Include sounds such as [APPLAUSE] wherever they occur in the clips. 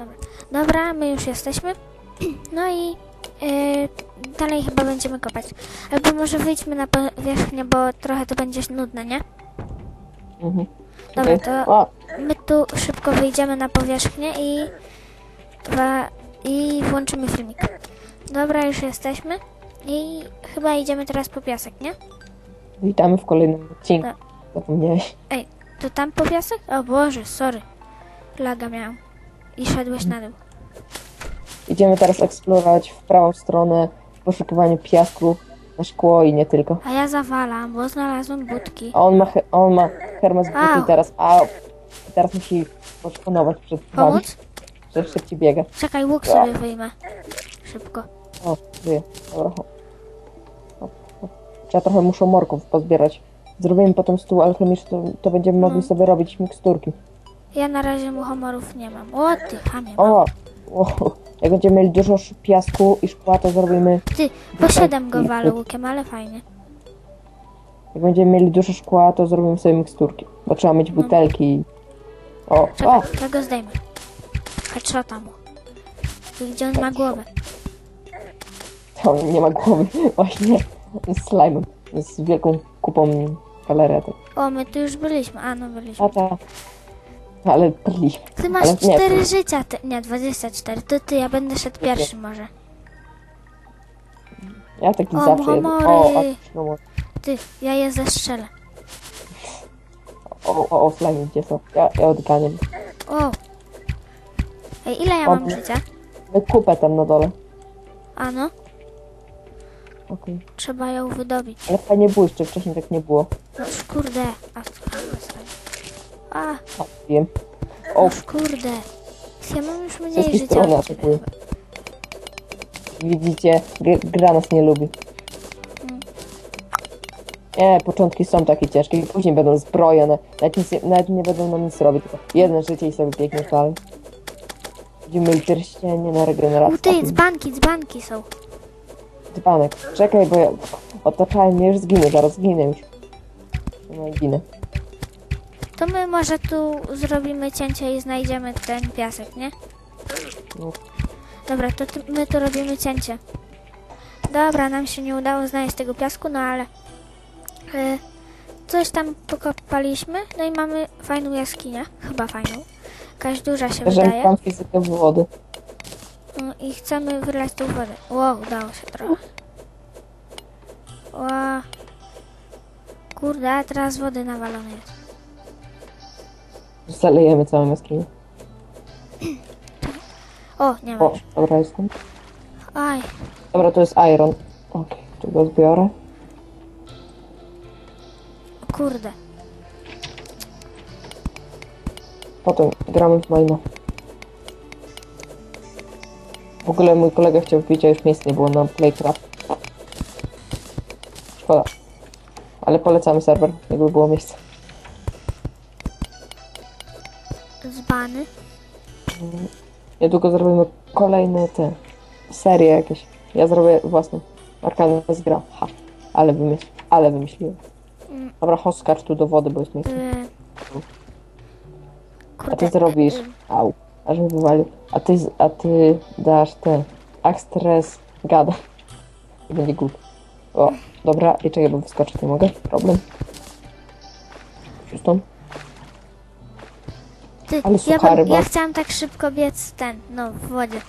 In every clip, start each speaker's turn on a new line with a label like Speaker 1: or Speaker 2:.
Speaker 1: Dobra. Dobra, my już jesteśmy. [CLEARS THROAT] No i yy, dalej chyba będziemy kopać. Albo może wyjdźmy na powierzchnię, bo trochę to będzie nudne, nie?
Speaker 2: Mhm.
Speaker 1: Dobra, to my tu szybko wyjdziemy na powierzchnię i, i włączymy filmik. Dobra, już jesteśmy. I chyba idziemy teraz po piasek, nie?
Speaker 2: witamy w kolejnym odcinku.
Speaker 1: Tak.
Speaker 2: Zapomniałeś.
Speaker 1: Ej, to tam po piasek? O Boże, sorry. Laga miałam. I szedłeś na dół.
Speaker 2: Idziemy teraz eksplorować w prawą stronę w poszukiwaniu piasku na szkło i nie tylko.
Speaker 1: A ja zawalam, bo znalazłem budki.
Speaker 2: A on ma, he- on ma hermes
Speaker 1: Au.
Speaker 2: buty teraz, a teraz musi poszkodować przed wami,
Speaker 1: Pomóc?
Speaker 2: że szybciej biega.
Speaker 1: Czekaj, łuk sobie wyjmę. Szybko.
Speaker 2: O, żyje. Dobra, hop. Hop, hop. Ja trochę muszę morków pozbierać. Zrobimy potem stół alchemiczny, to, to będziemy mogli
Speaker 1: No.
Speaker 2: sobie robić miksturki.
Speaker 1: Ja na razie muchomorów nie mam. O ty, chamie.
Speaker 2: O, o, jak będziemy mieli dużo piasku i szkła, to zrobimy...
Speaker 1: Ty, po siedem go walę łukiem, ale fajnie.
Speaker 2: Jak będziemy mieli dużo szkła, to zrobimy sobie miksturki. Bo trzeba mieć butelki. i- O,
Speaker 1: Czekaj,
Speaker 2: o,
Speaker 1: ja go zdejmę. Headshota mu. Gdzie on ma głowę?
Speaker 2: to nie ma głowy. [LAUGHS] Właśnie, z slime'em. Z wielką kupą kalaretek.
Speaker 1: O, my tu już byliśmy. A, no byliśmy.
Speaker 2: A ta... Ale byliśmy.
Speaker 1: Ty masz
Speaker 2: ale nie,
Speaker 1: cztery
Speaker 2: to-
Speaker 1: życia. Ty, nie, 24. To ty, ja będę szedł pierwszy może.
Speaker 2: Ja taki
Speaker 1: O,
Speaker 2: zawsze
Speaker 1: muchomory.
Speaker 2: O, o, no,
Speaker 1: Ty, ja je zestrzelę.
Speaker 2: o, o, o, slime, gdzie są? Ja, ja odganiam.
Speaker 1: O! Ej, ile ja
Speaker 2: O,
Speaker 1: mam życia?
Speaker 2: Kupę tam na dole.
Speaker 1: A no,
Speaker 2: Okej.
Speaker 1: trzeba ją wydobyć.
Speaker 2: Ale fajnie błyszczy, wcześniej tak nie było.
Speaker 1: No kurde. A, a,
Speaker 2: A, wiem. O,
Speaker 1: kurde. Ja mam już
Speaker 2: z
Speaker 1: mniej życia.
Speaker 2: strony
Speaker 1: od ciebie
Speaker 2: atakuje? Widzicie, gr- gra nas nie lubi.
Speaker 1: Mm.
Speaker 2: Nie, początki są takie ciężkie i później będą zbrojone. Nawet, nic, nie- nawet nie będą nam nic robić, tylko jedno życie i sobie biegniesz dalej. Mieli pierścienie na regenerację.
Speaker 1: Ty, dzbanki, dzbanki są.
Speaker 2: Dzbanek. Czekaj, bo ja otaczałem mnie, już zginę, zaraz zginę już. No i ginę.
Speaker 1: To my może tu zrobimy cięcie i znajdziemy ten piasek, nie?
Speaker 2: No.
Speaker 1: Dobra, to my tu robimy cięcie. Dobra, nam się nie udało znaleźć tego piasku, no ale e, coś tam pokopaliśmy, no i mamy fajną jaskinię, chyba fajną. Jakaś duża się
Speaker 2: Że
Speaker 1: wydaje.
Speaker 2: mam fizykę wody.
Speaker 1: No i chcemy wylać tą wodę. Wow, udało się trochę. Ła. Kurde, a teraz wody nawalone jest.
Speaker 2: Zalejemy całą jaskinię.
Speaker 1: O, nie ma
Speaker 2: O,
Speaker 1: już.
Speaker 2: dobra, jestem.
Speaker 1: Aj,
Speaker 2: Dobra, to jest iron. Okej, tu go zbiorę.
Speaker 1: kurde.
Speaker 2: Potem gramy w Mine. W ogóle mój kolega chciał wbić, a już miejsc nie było na Playcraft. Szkoda. Ale polecamy serwer, jakby było miejsce.
Speaker 1: Dzbany.
Speaker 2: Niedługo zrobimy kolejne te serie jakieś. Ja zrobię własną. Arkana gra. Ha. Ale wymyśl, ale wymyśliłem.
Speaker 1: Mm.
Speaker 2: Dobra, chodź skacz tu do wody, bo jest miejsce.
Speaker 1: Y...
Speaker 2: A ty zrobisz. Au. Aż mi wywalił. A ty, a ty dasz te. Axtres gada. I będzie good. O, dobra, i czekaj, bo wyskoczyć nie mogę. Problem. Stąd.
Speaker 1: Ty,
Speaker 2: ale
Speaker 1: ja,
Speaker 2: suchary
Speaker 1: bym, ja chciałam tak szybko biec ten, no w wodzie.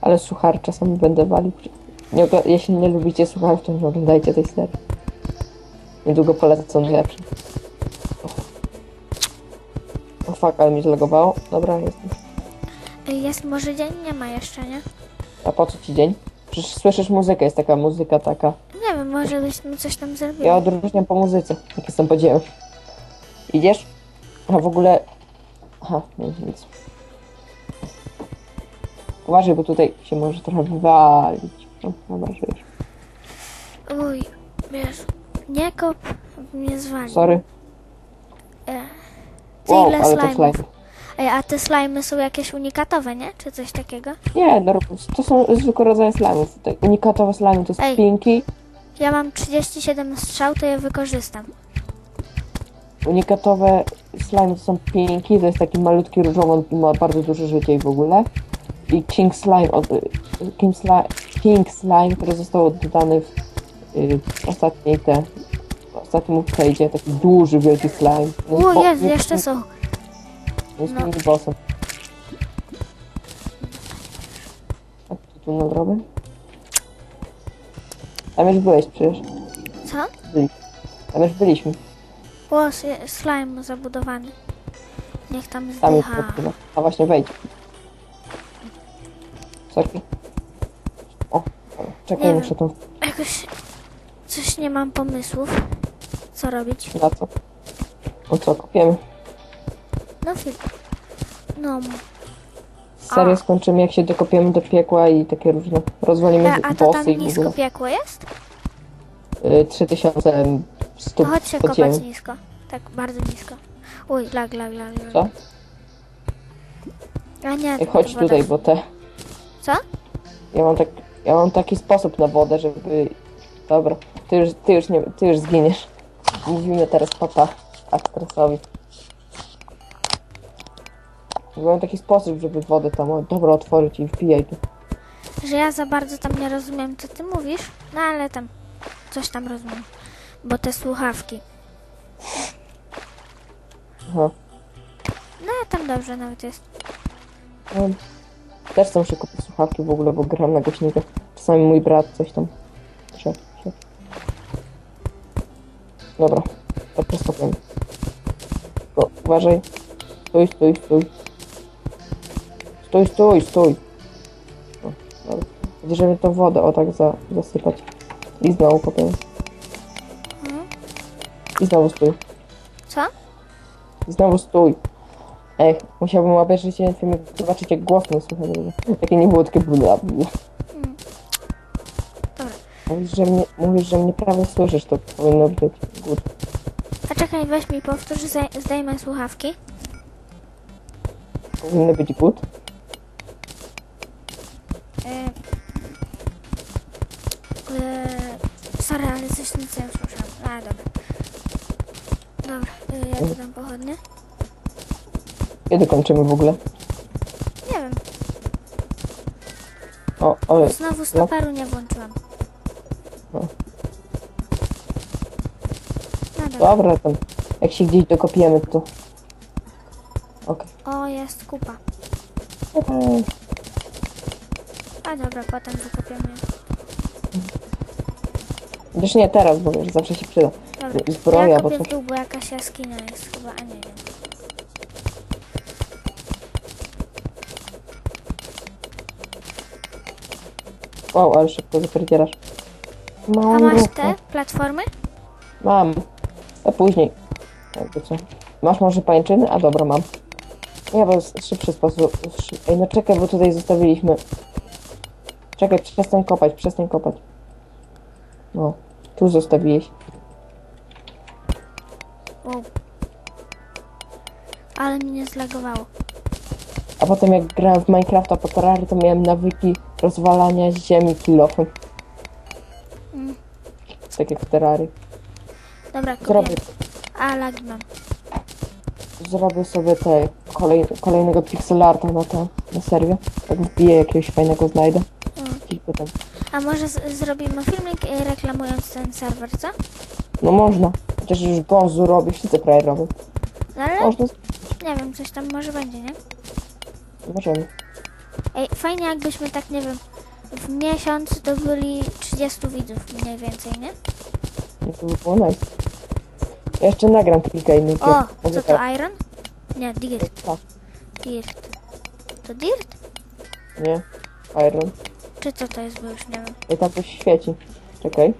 Speaker 2: Ale suchar czasami będę walił. Nie, ogl- jeśli nie lubicie sucharów, to nie oglądajcie tej serii. Niedługo polecę, co najlepsze. O fuck, ale mi zlegowało. Dobra, jestem.
Speaker 1: Ej, Jest może dzień? Nie ma jeszcze, nie?
Speaker 2: A po co ci dzień? Przecież słyszysz muzykę, jest taka muzyka taka.
Speaker 1: Nie wiem, może byśmy coś tam zrobili.
Speaker 2: Ja odróżniam po muzyce, jak jestem podziełem. Idziesz? A w ogóle... Aha, nie, nic. Uważaj, bo tutaj się może trochę wywalić. No, dobra, żyjesz.
Speaker 1: Uj, wiesz, nie kop, mnie zwali.
Speaker 2: Sorry.
Speaker 1: E,
Speaker 2: Wow,
Speaker 1: ile
Speaker 2: ale to slime.
Speaker 1: Ej, a te slajmy są jakieś unikatowe, nie? Czy coś takiego?
Speaker 2: Nie, no, to są zwykłe rodzaje slime'ów. Te unikatowe slime to jest
Speaker 1: Ej.
Speaker 2: pinki.
Speaker 1: Ja mam 37 strzał, to je wykorzystam.
Speaker 2: Unikatowe slime są pinki, to jest taki malutki różowy, on ma bardzo duże życie i w ogóle. I king slime, od, y, king slime, king slime, który został dodany w, y, w ostatniej te, w ostatnim upgrade'zie, taki duży, wielki slime.
Speaker 1: O, jest, jeszcze są.
Speaker 2: Jest
Speaker 1: no.
Speaker 2: bossem. A co tu nadrobię? Tam już byłeś przecież.
Speaker 1: Co?
Speaker 2: Tam już byliśmy.
Speaker 1: O, slime zabudowany. Niech tam
Speaker 2: Tam jest
Speaker 1: zdycha.
Speaker 2: podpływa. A właśnie wejdź. Sorki. O, czekaj,
Speaker 1: Nie
Speaker 2: muszę
Speaker 1: Jakoś coś nie mam pomysłów. Co robić?
Speaker 2: na co. No co, kopiemy.
Speaker 1: No film. No.
Speaker 2: Serię skończymy, jak się dokopiemy do piekła i takie różne. Rozwalimy
Speaker 1: A, a to
Speaker 2: bossy
Speaker 1: tam
Speaker 2: i w
Speaker 1: nisko
Speaker 2: ogóle.
Speaker 1: piekło jest?
Speaker 2: Y, 3100
Speaker 1: To chodź się kopać nisko. Tak, bardzo nisko. Uj, lag, lag, lag. lag.
Speaker 2: Co?
Speaker 1: A nie,
Speaker 2: Ej,
Speaker 1: to
Speaker 2: chodź
Speaker 1: woda.
Speaker 2: tutaj, bo te...
Speaker 1: Co?
Speaker 2: Ja mam, tak, ja mam taki sposób na wodę, żeby... Dobra, ty już, ty już, nie, ty już zginiesz. Mówimy teraz papa Aktrosowi. Mam taki sposób, żeby wodę tam dobra otworzyć i wpijaj tu.
Speaker 1: Że ja za bardzo tam nie rozumiem, co ty mówisz. No ale tam coś tam rozumiem. Bo te słuchawki.
Speaker 2: Aha.
Speaker 1: No a tam dobrze nawet jest.
Speaker 2: No, też chcę muszę kupić słuchawki w ogóle, bo gram na głośnikach. Czasami mój brat coś tam. Dobra, to przestopimy. O, uważaj. Stój, stój, stój. Stój, stój, stój. O, dobra. Żeby tą wodę o tak za, zasypać. I znowu potem. I znowu stój.
Speaker 1: Co?
Speaker 2: Znowu stój. Ej, musiałbym obejrzeć ten film i zobaczyć jak słychać. żeby Takie nie było takie bla bla.
Speaker 1: Mm. Dobra.
Speaker 2: Mówisz, że mnie, mówisz, że mnie prawie słyszysz, to powinno być good.
Speaker 1: A czekaj, weź mi powtórz, zdej- zdejmę słuchawki.
Speaker 2: Powinno być good.
Speaker 1: Yy, yy, sorry, ale coś nic nie usłyszałam. A, dobra. Dobra, yy, ja tu dam pochodnie.
Speaker 2: Kiedy kończymy w ogóle?
Speaker 1: Nie wiem,
Speaker 2: O, ale
Speaker 1: znowu stoperu nie włączyłam.
Speaker 2: No.
Speaker 1: No dobra.
Speaker 2: dobra, tam jak się gdzieś dokopiemy, to... Okej.
Speaker 1: O, jest kupa. A dobra, potem wykopiemy.
Speaker 2: Chociaż nie teraz, bo wiesz, zawsze się przyda.
Speaker 1: Dobra.
Speaker 2: Zbroja,
Speaker 1: ja
Speaker 2: bo
Speaker 1: kopię
Speaker 2: co?
Speaker 1: w dół, bo jakaś jaskinia jest chyba, a nie wiem.
Speaker 2: Wow, ale szybko zapierdzielasz.
Speaker 1: A
Speaker 2: Mam
Speaker 1: masz
Speaker 2: grupę.
Speaker 1: te platformy?
Speaker 2: Mam. A później. Jakby co. Masz może pańczyny? A dobra, mam. Ja bo jest szybszy sposób. szy- Ej, no czekaj, bo tutaj zostawiliśmy. Czekaj, przestań kopać, przestań kopać. No, tu zostawiłeś.
Speaker 1: Wow. Ale mnie zlagowało.
Speaker 2: A potem jak grałem w Minecrafta po Terrarii, to miałem nawyki rozwalania ziemi kilofem.
Speaker 1: Mm.
Speaker 2: Tak jak w Terrarii.
Speaker 1: Dobra.
Speaker 2: Zrobię,
Speaker 1: A, lagi mam.
Speaker 2: zrobię sobie te kolej, kolejnego pixelarta na to, na serwie. Jak wbiję jakiegoś fajnego znajdę.
Speaker 1: Mm.
Speaker 2: I potem.
Speaker 1: A może z- zrobimy filmik y, reklamując ten serwer, co?
Speaker 2: No można. Chociaż już Bozu robi, wszyscy prawie robią.
Speaker 1: No ale
Speaker 2: Można,
Speaker 1: nie wiem, coś tam może będzie, nie?
Speaker 2: możemy.
Speaker 1: Ej, fajnie jakbyśmy tak, nie wiem, w miesiąc to byli 30 widzów mniej więcej, nie?
Speaker 2: No to by było nice. Ja jeszcze nagram kilka innych
Speaker 1: O,
Speaker 2: gier.
Speaker 1: co to
Speaker 2: tak.
Speaker 1: Iron? Nie, Dirt.
Speaker 2: Tak,
Speaker 1: Dirt. To Dirt?
Speaker 2: nie? Iron.
Speaker 1: Czy co to jest, bo już nie wiem.
Speaker 2: I tam coś świeci. Czekaj.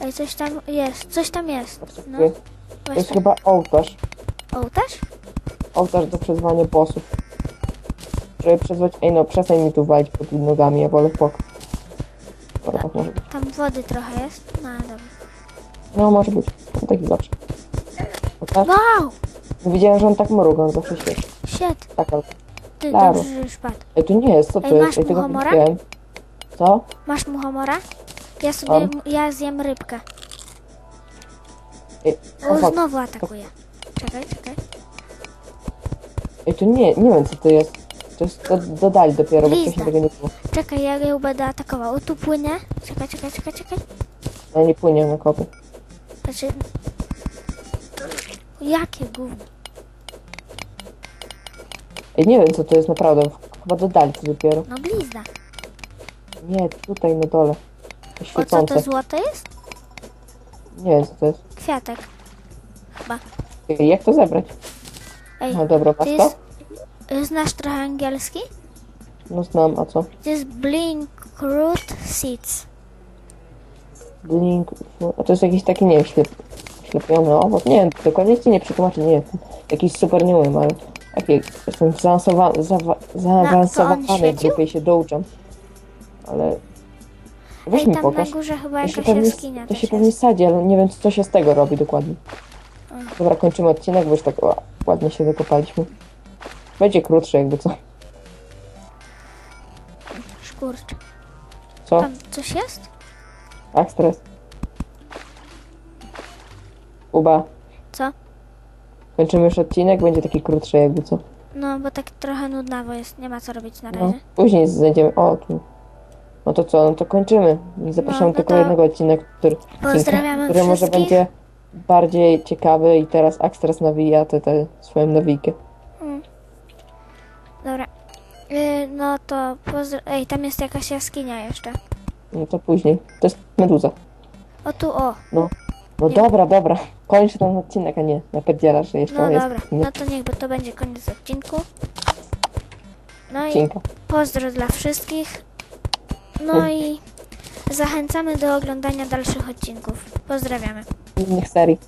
Speaker 1: Ej, coś tam jest, coś tam jest. No.
Speaker 2: To jest
Speaker 1: właśnie.
Speaker 2: chyba ołtarz.
Speaker 1: Ołtarz?
Speaker 2: Ołtarz do przyzwania bossów. Żeby przyzwać... Ej no, przestań mi tu walić pod nogami, ja wolę pok. Dobra, tak może być.
Speaker 1: Tam wody trochę jest. No, dobra.
Speaker 2: No, może być. No, taki zawsze. Ołtarz?
Speaker 1: Wow!
Speaker 2: Widziałem, że on tak mruga, on zawsze świeci.
Speaker 1: Shit.
Speaker 2: Tak, ale...
Speaker 1: Ty,
Speaker 2: Claro.
Speaker 1: dobrze, że już padł.
Speaker 2: Ej, tu nie jest, co
Speaker 1: Ej,
Speaker 2: to
Speaker 1: masz
Speaker 2: jest? Ej, tego nie
Speaker 1: muchomora?
Speaker 2: widziałem. Co?
Speaker 1: Masz muchomora? Ja sobie,
Speaker 2: Mam.
Speaker 1: ja zjem rybkę.
Speaker 2: Ej, o,
Speaker 1: O,
Speaker 2: fuck.
Speaker 1: znowu atakuje. Czekaj, czekaj.
Speaker 2: Ej, to nie, nie wiem co to jest. To jest, do, dodali dopiero, bo
Speaker 1: Glizda.
Speaker 2: wcześniej tego nie było.
Speaker 1: Czekaj, ja ją będę atakował. O, tu płynie. Czekaj, czekaj, czekaj, czekaj.
Speaker 2: Ale nie płynie na kopy.
Speaker 1: Znaczy... Jakie gówno.
Speaker 2: Ej, nie wiem co to jest naprawdę. Chyba dodali to dopiero.
Speaker 1: No glizda.
Speaker 2: Nie, tutaj na dole. To
Speaker 1: O co
Speaker 2: Świecące.
Speaker 1: to złoto jest?
Speaker 2: Nie wiem co to jest.
Speaker 1: Kwiatek. Chyba.
Speaker 2: Ej, jak to zebrać?
Speaker 1: Ej,
Speaker 2: No dobra,
Speaker 1: to
Speaker 2: masz to?
Speaker 1: jest... Znasz trochę angielski?
Speaker 2: No znam, a co?
Speaker 1: To jest Blink Root Seeds.
Speaker 2: Blink, a to jest jakiś taki, nie wiem, ślep, ślepiony owoc. Nie wiem, dokładnie ci nie przetłumaczę, nie wiem. Jakiś super nie umiem, ale taki, jestem zaawansowany, zaawa, zaawansowany w
Speaker 1: świecił?
Speaker 2: grupie się douczam. Ale weź
Speaker 1: Ej,
Speaker 2: mi
Speaker 1: tam
Speaker 2: pokaż.
Speaker 1: na górze chyba
Speaker 2: To się,
Speaker 1: jakaś
Speaker 2: pewnie,
Speaker 1: jaskinia
Speaker 2: to się pewnie sadzi, ale nie wiem co się z tego robi dokładnie. Dobra, kończymy odcinek, bo już tak o, ładnie się wykopaliśmy. Będzie krótszy jakby co.
Speaker 1: Szkurcz.
Speaker 2: Co?
Speaker 1: Tam coś jest?
Speaker 2: Tak, stres. Uba,
Speaker 1: Co?
Speaker 2: Kończymy już odcinek, będzie taki krótszy jakby co.
Speaker 1: No, bo tak trochę nudnawo jest. Nie ma co robić na
Speaker 2: No,
Speaker 1: razie.
Speaker 2: później znajdziemy. O, tu. No to co, no to kończymy. I zapraszamy
Speaker 1: No, no
Speaker 2: do
Speaker 1: to
Speaker 2: kolejnego odcinka, który,
Speaker 1: Pozdrawiamy
Speaker 2: który może
Speaker 1: wszystkich.
Speaker 2: będzie bardziej ciekawy i teraz Axtras nawija tę tę swoją nawijkę.
Speaker 1: Mm. Dobra. Y, no to pozdro... Ej, tam jest jakaś jaskinia jeszcze.
Speaker 2: No to później. To jest meduza.
Speaker 1: O tu, o.
Speaker 2: No. No dobra, dobra. Kończ ten odcinek, a nie napierdzielasz, że jeszcze
Speaker 1: No
Speaker 2: jest
Speaker 1: dobra. No to niech to będzie koniec odcinku. No i
Speaker 2: odcinka.
Speaker 1: pozdro dla wszystkich. No
Speaker 2: Hmm.
Speaker 1: i zachęcamy do oglądania dalszych odcinków. Pozdrawiamy.
Speaker 2: Innych serii.